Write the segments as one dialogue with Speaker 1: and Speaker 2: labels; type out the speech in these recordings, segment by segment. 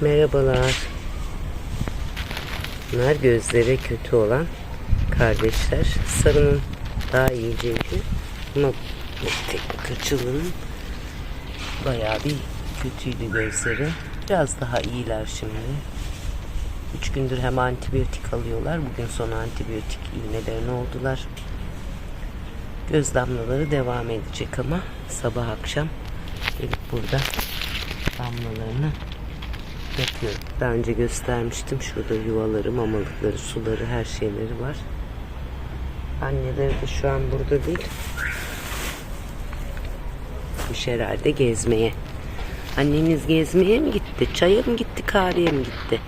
Speaker 1: Merhabalar. Bunlar gözleri kötü olan kardeşler. Sarının daha iyi çünkü. Ama işte kırçılının bayağı bir kötüydü gözleri. Biraz daha iyiler şimdi. Üç gündür hem antibiyotik alıyorlar. Bugün son antibiyotik iğnelerine oldular. Göz damlaları devam edecek ama sabah akşam gelip burada damlalarını yapıyorum. Daha önce göstermiştim. Şurada yuvaları, mamalıkları, suları, her şeyleri var. Anneleri de şu an burada değil. Gitmiş herhalde gezmeye. Anneniz gezmeye mi gitti? Çaya mı gitti, kahveye mi gitti?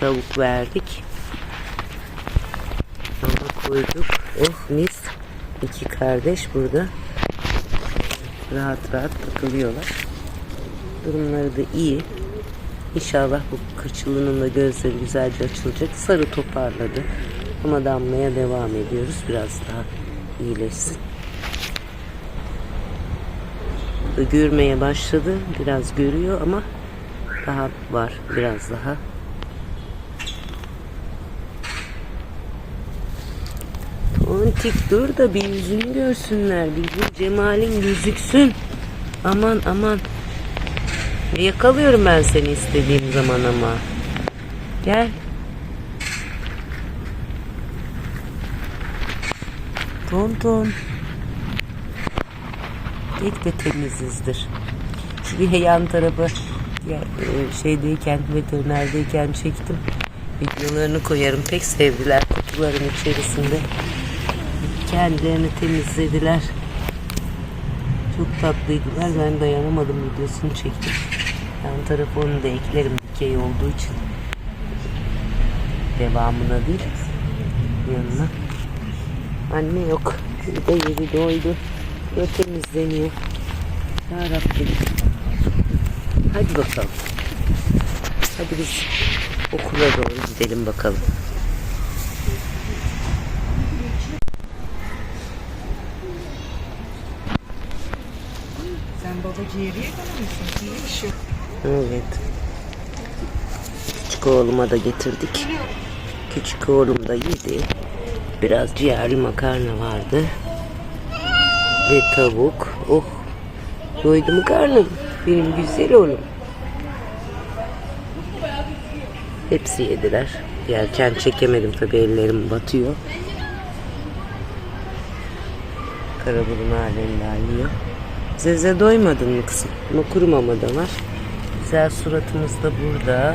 Speaker 1: Tavuk verdik. Ama koyduk. Oh mis. İki kardeş burada. Rahat rahat takılıyorlar. Durumları da iyi. İnşallah bu kırçılının da gözleri güzelce açılacak. Sarı toparladı. Ama damlaya devam ediyoruz. Biraz daha iyileşsin. Görmeye başladı. Biraz görüyor ama daha var. Biraz daha. Tontik dur da bir yüzünü görsünler. Bir bu cemalin gözüksün. Aman aman. Yakalıyorum ben seni istediğim zaman ama. Gel. Ton ton. Pek de temizizdir. Şu bir yan tarafı e, şeydeyken veterinerdeyken çektim. Videolarını koyarım. Pek sevdiler kutuların içerisinde. Kendilerini temizlediler. Çok tatlıydılar. Ben dayanamadım videosunu çektim. Yan tarafı onu da eklerim dikey olduğu için. Devamına değil. Yanına. Anne yok. Bir de yeri doydu. Böyle temizleniyor. Ya Rabbim. Hadi bakalım. Hadi biz okula doğru gidelim bakalım.
Speaker 2: Sen baba ciğeriye. Ciğer iş yok.
Speaker 1: Evet. Küçük oğluma da getirdik. Küçük oğlum da yedi. Biraz ciğerli makarna vardı. Ve tavuk. Oh. Doydu mu karnım? Benim güzel oğlum. Hepsi yediler. Yerken çekemedim tabii ellerim batıyor. Karaburun halen daha yiyor. Zeze doymadın mı kızım? Ama kuru mama da var. Güzel suratımız da burada.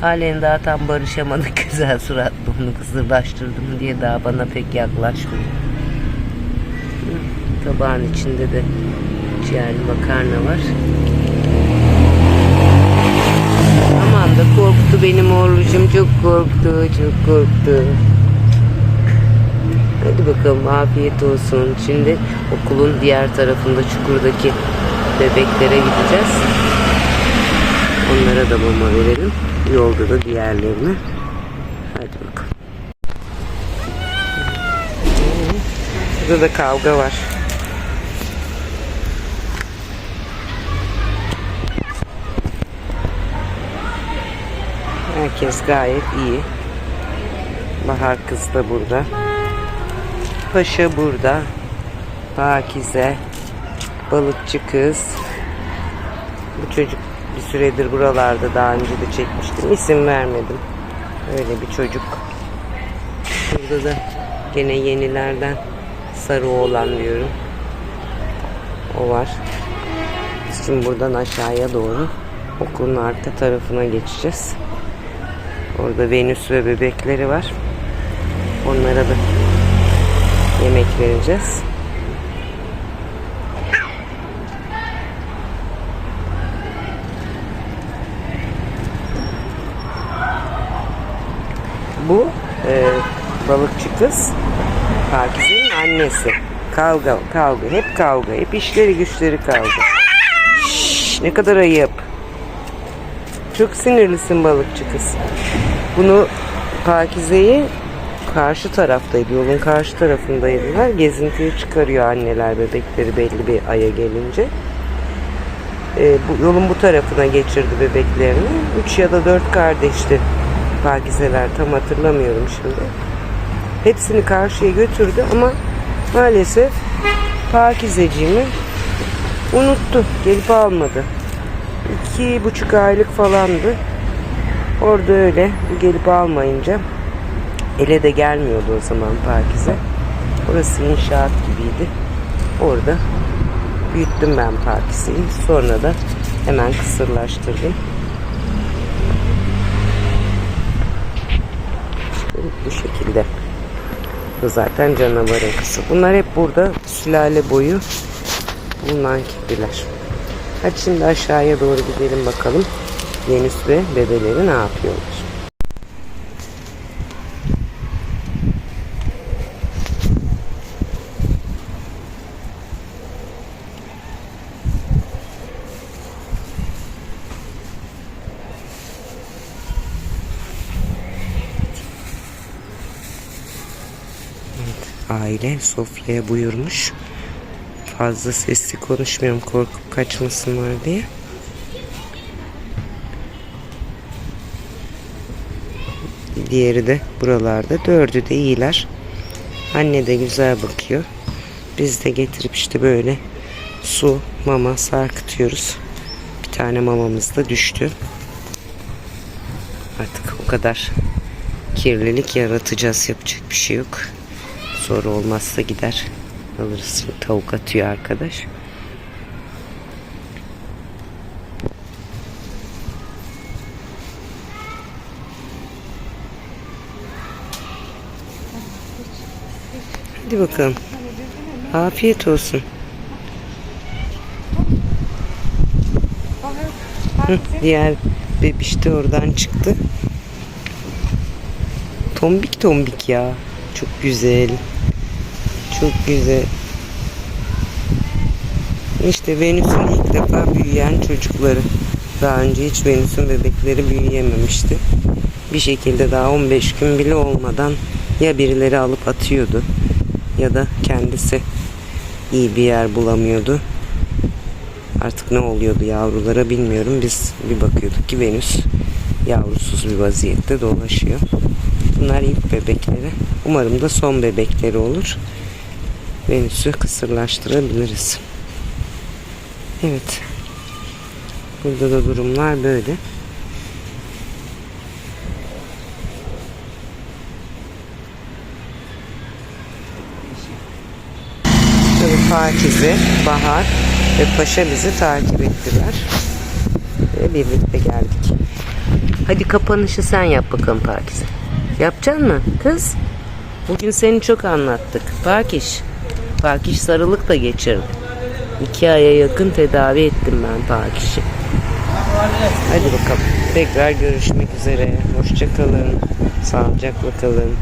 Speaker 1: Halen daha tam barışamadık güzel suratlı onu kısırlaştırdım diye daha bana pek yaklaşmıyor. Tabağın içinde de ciğerli makarna var. Aman da korktu benim oğlucum çok korktu çok korktu. Hadi bakalım afiyet olsun. Şimdi okulun diğer tarafında çukurdaki bebeklere gideceğiz. Onlara da mama verelim. Yolda da diğerlerine. Hadi bakalım. Burada da kavga var. Herkes gayet iyi. Bahar kız da burada. Paşa burada. Pakize. Balıkçı kız. Bu çocuk bir süredir buralarda daha önce de çekmiştim. İsim vermedim. Öyle bir çocuk. Burada da gene yenilerden sarı oğlan diyorum. O var. Şimdi buradan aşağıya doğru okulun arka tarafına geçeceğiz. Orada Venüs ve bebekleri var. Onlara da yemek vereceğiz. Bu e, balıkçı kız Pakize'nin annesi. Kavga, kavga, hep kavga, hep işleri güçleri kavga. Şşş, ne kadar ayıp. Çok sinirlisin balıkçı kız. Bunu Pakize'yi karşı taraftaydı. Yolun karşı tarafındaydılar. Gezintiye çıkarıyor anneler bebekleri belli bir aya gelince. e, bu yolun bu tarafına geçirdi bebeklerini. Üç ya da dört kardeşti Pakizeler tam hatırlamıyorum şimdi. Hepsini karşıya götürdü ama maalesef Pakizeciğimi unuttu. Gelip almadı. İki buçuk aylık falandı. Orada öyle gelip almayınca ele de gelmiyordu o zaman Pakize. Orası inşaat gibiydi. Orada büyüttüm ben Pakize'yi. Sonra da hemen kısırlaştırdım. Bu şekilde. Bu zaten canavarın kızı. Bunlar hep burada sülale boyu bulunan kirliler. Hadi şimdi aşağıya doğru gidelim bakalım. Venüs ve bebeleri ne yapıyorlar? Aile Sofya'ya buyurmuş. Fazla sesli konuşmuyorum korkup kaçmasınlar diye. Diğeri de buralarda. Dördü de iyiler. Anne de güzel bakıyor. Biz de getirip işte böyle su, mama sarkıtıyoruz. Bir tane mamamız da düştü. Artık o kadar kirlilik yaratacağız. Yapacak bir şey yok. Sonra olmazsa gider alırız. Tavuk atıyor arkadaş. Hadi bakalım. Afiyet olsun. Diğer bebiş de oradan çıktı. Tombik tombik ya. Çok güzel. Çok güzel. İşte Venüs'ün ilk defa büyüyen çocukları. Daha önce hiç Venüs'ün bebekleri büyüyememişti. Bir şekilde daha 15 gün bile olmadan ya birileri alıp atıyordu ya da kendisi iyi bir yer bulamıyordu. Artık ne oluyordu yavrulara bilmiyorum. Biz bir bakıyorduk ki Venüs yavrusuz bir vaziyette dolaşıyor. Bunlar ilk bebekleri. Umarım da son bebekleri olur. Venüs'ü kısırlaştırabiliriz. Evet. Burada da durumlar böyle. Tabii Pakize, Bahar ve Paşa bizi takip ettiler. Ve birlikte geldik. Hadi kapanışı sen yap bakalım Pakize. Yapacaksın mı kız? Bugün seni çok anlattık. Pakiş. Pakiş sarılık da geçirdi. İki aya yakın tedavi ettim ben Pakiş'i. Hadi bakalım. Tekrar görüşmek üzere. Hoşçakalın. Sağlıcakla kalın.